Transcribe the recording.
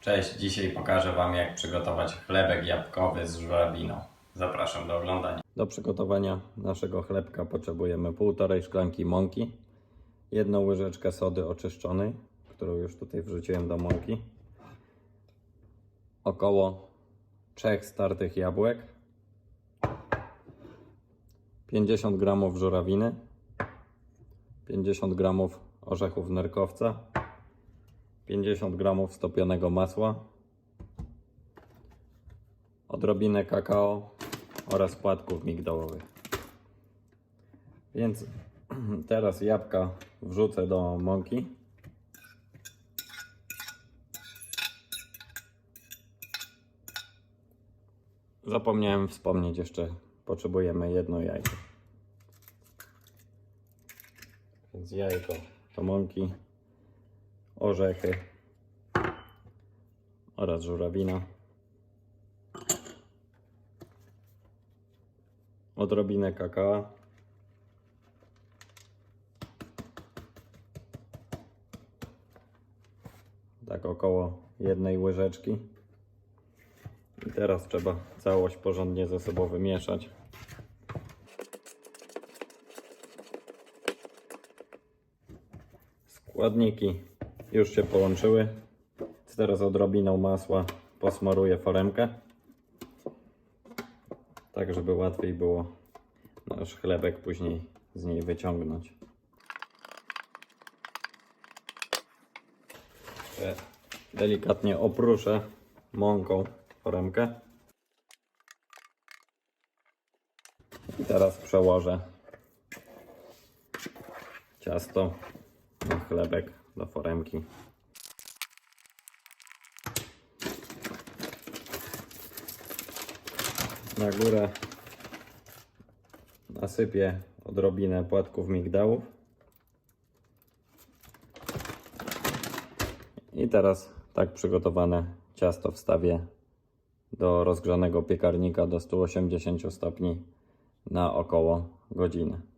Cześć, dzisiaj pokażę Wam jak przygotować chlebek jabłkowy z żurawiną. Zapraszam do oglądania. Do przygotowania naszego chlebka potrzebujemy półtorej szklanki mąki, jedną łyżeczkę sody oczyszczonej, którą już tutaj wrzuciłem do mąki, około trzech startych jabłek, 50 gramów żurawiny, 50 gramów orzechów nerkowca, 50 gramów stopionego masła, odrobinę kakao oraz płatków migdałowych. Więc teraz jabłka wrzucę do mąki. Zapomniałem wspomnieć jeszcze, potrzebujemy jedno jajko. Więc jajko do mąki, orzechy oraz żurawina. Odrobinę kakao. Tak około jednej łyżeczki. I teraz trzeba całość porządnie ze sobą wymieszać. Składniki już się połączyły. Teraz odrobiną masła posmaruję foremkę. Tak, żeby łatwiej było nasz chlebek później z niej wyciągnąć. Jeszcze Delikatnie opruszę mąką foremkę. I teraz przełożę ciasto na chlebek do foremki. Na górę nasypię odrobinę płatków migdałów. I teraz tak przygotowane ciasto wstawię do rozgrzanego piekarnika do 180 stopni na około godzinę.